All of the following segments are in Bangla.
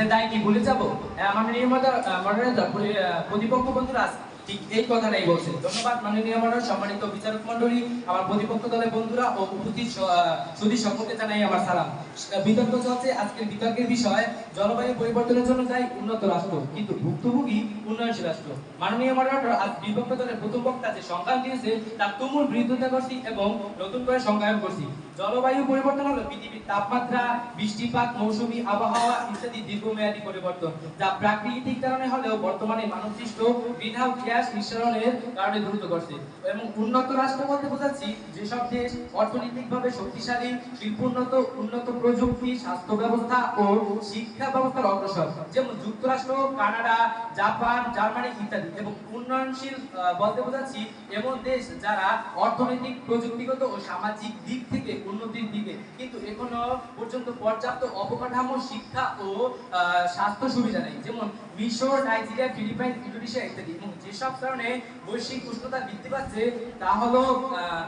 সে দায় কি ভুলে যাব? আমার মাননীয় মনোরঞ্জন প্রতিপক্ষ বন্ধুরা ঠিক এই বলছেন। ধন্যবাদ, মাননীয় মডারেটর সম্মানিত বিচারক মন্ডলী আমার প্রতিপক্ষ দলের বন্ধুরা ও উপস্থিত জানাই আমার সালাম। বিতর্ক চলছে আজকের বিতর্কের বিষয়, জলবায়ু পরিবর্তনের জন্য দায়ী উন্নত রাষ্ট্র, কিন্তু ভুক্তভোগী উন্নয়নশীল রাষ্ট্র। মাননীয় মডারেটর, আজ বিপক্ষ দলের প্রথম বক্তা যে দিয়েছে তার তুমুল করছি এবং নতুন করে সংজ্ঞায়ন করছি। জলবায়ু পরিবর্তন হলো পৃথিবীর তাপমাত্রা, বৃষ্টিপাত, মৌসুমী আবহাওয়া ইত্যাদি দীর্ঘমেয়াদী পরিবর্তন, যা প্রাকৃতিক কারণে হলেও বর্তমানে মানবসৃষ্ট গ্রিনহাউস গ্যাস নিঃসরণের কারণে দ্রুত করছে। এবং উন্নত রাষ্ট্র বলতে বোঝাচ্ছি যেসব দেশ অর্থনৈতিকভাবে শক্তিশালী শিল্পোন্নত উন্নত প্রযুক্তি, স্বাস্থ্য ব্যবস্থা ও শিক্ষা ব্যবস্থার অগ্রসর, যেমন যুক্তরাষ্ট্র, কানাডা, জাপান, জার্মানি ইত্যাদি। এবং উন্নয়নশীল বলতে বোঝাচ্ছি এমন দেশ যারা অর্থনৈতিক, প্রযুক্তিগত ও সামাজিক দিক থেকে উন্নতির দিকে, কিন্তু এখনও পর্যন্ত পর্যাপ্ত অবকাঠামো, শিক্ষা ও স্বাস্থ্য সুবিধা নেই। যেমন মিশর, নাইজেরিয়া, ফিলিপাইন, ইন্দোনেশিয়া ইত্যাদি। এবং যেসব কারণে বৈশ্বিক উষ্ণতা বৃদ্ধি পাচ্ছে, তা হলো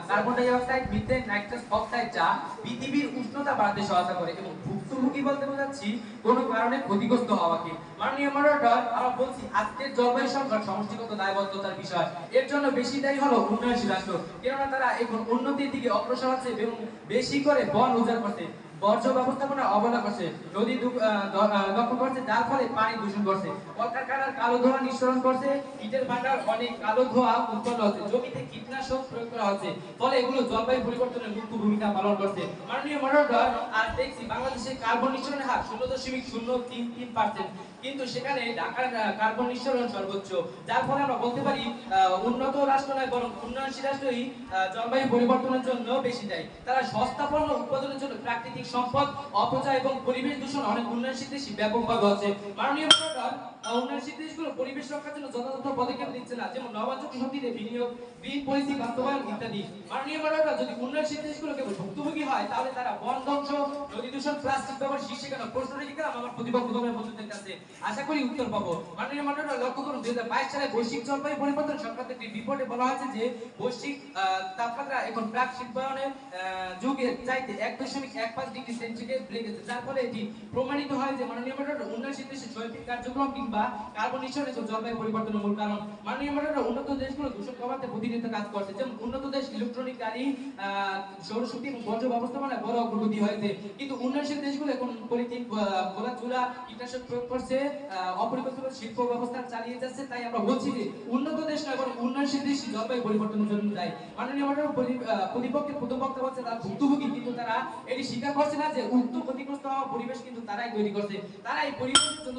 carbon dioxide methane nitrous oxide যা পৃথিবীর উষ্ণতা বাড়াতে সহায়তা করে এবং ভুক্তভোগী বলতে বোঝাচ্ছি, কোনো কারণে ক্ষতিগ্রস্ত হওয়াকে। মাননীয় মডারেটর আমরা বলছি আজকের জলবায়ু সংকট সমষ্টিগত দায়বদ্ধতার বিষয়। এর জন্য বেশি দায়ী হলো উন্নয়নশীল রাষ্ট্র। কেননা তারা এখন উন্নতির দিকে অগ্রসর হচ্ছে এবং বেশি করে বন উজাড় করছে। বর্জ্য ব্যবস্থাপনা অবহেলা করছে। নদী দখল করছে, যার ফলে পানি দূষণ করছে। কলকারখানার কালো ধোঁয়া নিঃসরণ করছে, ইটের ভাটার অনেক কালো ধোঁয়া উৎপন্ন হচ্ছে, জমিতে কীটনাশক প্রয়োগ করা হচ্ছে। ফলে এগুলো জলবায়ু পরিবর্তনের মুখ্য ভূমিকা পালন করছে। মাননীয় মডারেটর আর দেখছি বাংলাদেশের কার্বন নিঃসরণের হার শূন্য দশমিক শূন্য তিন তিন পার্সেন্ট। কিন্তু সেখানে ঢাকার কার্বন নিঃসরণ সর্বোচ্চ। যার ফলে আমরা বলতে পারি উন্নত রাষ্ট্র নয়, বরং উন্নয়নশীল রাষ্ট্রই জলবায়ু পরিবর্তনের জন্য বেশি দেয়। তারা সস্তা পণ্য উৎপাদনের জন্য প্রাকৃতিক সম্পদ অপচয় এবং পরিবেশ দূষণ অনেক উন্নয়নশীল দেশে ব্যাপকভাবে হচ্ছে। মাননীয় আহ, উন্নয়নশীল দেশগুলো পরিবেশ রক্ষার জন্য যথাযথ পদক্ষেপ নিচ্ছে না। যেমন নবায়নযোগ্য শক্তিতে বিনিয়োগ গ্রিন পলিসি বাস্তবায়ন ইত্যাদি। মাননীয় মডারেটর যদি উন্নয়নশীল দেশগুলো কেবল ভুক্তভোগী হয় তাহলে তারা বন ধ্বংস নদী দূষণ প্লাস্টিক ব্যবহার শীর্ষে কেন প্রশ্ন রেখে গেলাম আমার প্রতিপক্ষ দলের বন্ধুদের কাছে আশা করি উত্তর পাবো। মাননীয় মডারেটর লক্ষ্য করুন দুই সালে বৈশ্বিক জলবায়ু পরিবর্তন সংক্রান্ত একটি রিপোর্টে বলা হয়েছে যে বৈশ্বিক তাপমাত্রা এখন প্রাক শিল্পায়নের যুগের চাইতে এক দশমিক এক পাঁচ ডিগ্রি সেন্টিগ্রেড বেড়ে গেছে। যার ফলে এটি প্রমাণিত হয় যে মাননীয় মডারেটর উন্নয়নশীল দেশের জৈবিক কার্যক্রম কিংবা কার্বন নিঃসরণ জলবায়ু পরিবর্তনের মূল কারণ। মাননীয় মডারেটর উন্নত দেশগুলো দূষণ কমাতে প্রতিনিয়ত কাজ করছে। যেমন উন্নত দেশ ইলেকট্রনিক গাড়ি সৌরশক্তি এবং বর্জ্য ব্যবস্থাপনায় বড় অগ্রগতি হয়েছে। কিন্তু উন্নয়নশীল দেশগুলো এখন পলিথিন গোলা চুলা কীটনাশক প্রয়োগ করছে অপরিকল্পিত শিল্প ব্যবস্থা চালিয়ে যাচ্ছে। তাই আমরা বলছি যে উন্নত দেশ নয় উন্নয়নশীল দেশ জলবায়ু পরিবর্তনের জন্য দায়ী। মাননীয় আহ, প্রতিপক্ষের প্রথম বক্তব্য হচ্ছে তারা ভুক্তভোগী কিন্তু তারা এটি স্বীকার করছে না যে উক্ত ক্ষতিগ্রস্ত হওয়া পরিবেশ কিন্তু তারাই তৈরি করছে। তারা এই পরিবেশের জন্য